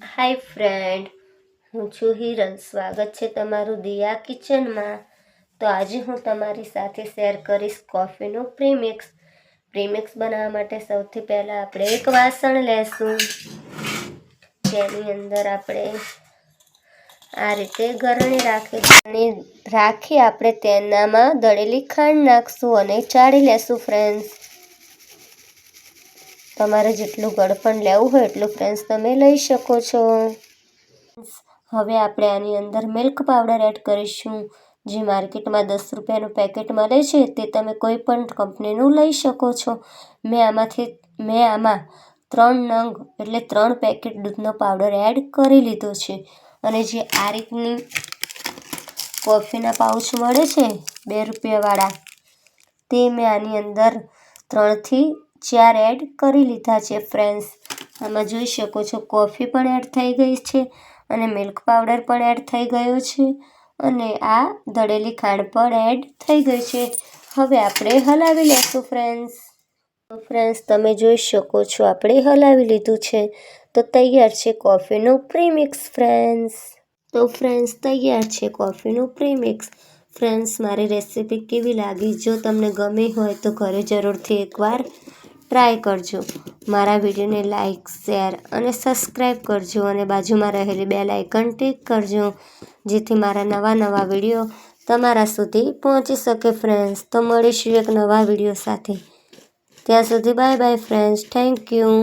હાય friend હું છું હિરલ. સ્વાગત છે તમારું દિયા કિચનમાં. તો આજે હું તમારી સાથે શેર કરીશ કોફીનું પ્રીમિક્સ. પ્રીમિક્સ બનાવવા માટે સૌથી પહેલાં આપણે એક વાસણ લેશું. જેની અંદર આપણે આ રીતે ગરણી રાખી રાખી આપણે તેનામાં દળેલી ખાંડ નાખશું અને ચાળી લેશું ફ્રેન્ડ્સ તમારે જેટલું ગળપણ લેવું હોય એટલું ફ્રેન્ડ્સ તમે લઈ શકો છો. હવે આપણે આની અંદર મિલ્ક પાવડર એડ કરીશું. જે માર્કેટમાં દસ રૂપિયાનું પેકેટ મળે છે, તે તમે કોઈ પણ કંપનીનું લઈ શકો છો. મેં આમાંથી, મેં આમાં ત્રણ નંગ, એટલે ત્રણ પેકેટ દૂધનો પાવડર એડ કરી લીધો છે. અને જે આ રીતની કોફીના પાઉચ મળે છે, બે રૂપિયાવાળા, તે મેં આની અંદર ત્રણથી ચાર એડ કરી લીધા છે ફ્રેન્ડ્સ આમાં જોઈ શકો છો કોફી પણ એડ થઈ ગઈ છે અને મિલ્ક પાવડર પણ એડ થઈ ગયો છે અને આ દળેલી ખાંડ પણ એડ થઈ ગઈ છે. હવે આપણે હલાવી લેશું ફ્રેન્ડ્સ તો ફ્રેન્ડ્સ તમે જોઈ શકો છો, આપણે હલાવી લીધું છે. તો, તૈયાર છે કોફીનું પ્રીમિક્સ ફ્રેન્ડ્સ તો ફ્રેન્ડ્સ તૈયાર છે કોફીનું પ્રીમિક્સ ફ્રેન્ડ્સ મારી રેસીપી કેવી લાગી? જો તમને ગમી હોય તો ઘરે જરૂરથી એકવાર ટ્રાય કરજો. મારા વિડીયોને લાઇક શેર અને સબસ્ક્રાઈબ કરજો અને બાજુમાં રહેલી બે લાઇકન ટિક કરજો, જેથી મારા નવા નવા વીડિયો તમારા સુધી પહોંચી શકે ફ્રેન્ડ્સ તો મળીશું એક નવા વીડિયો સાથે. ત્યાં સુધી bye bye friends thank you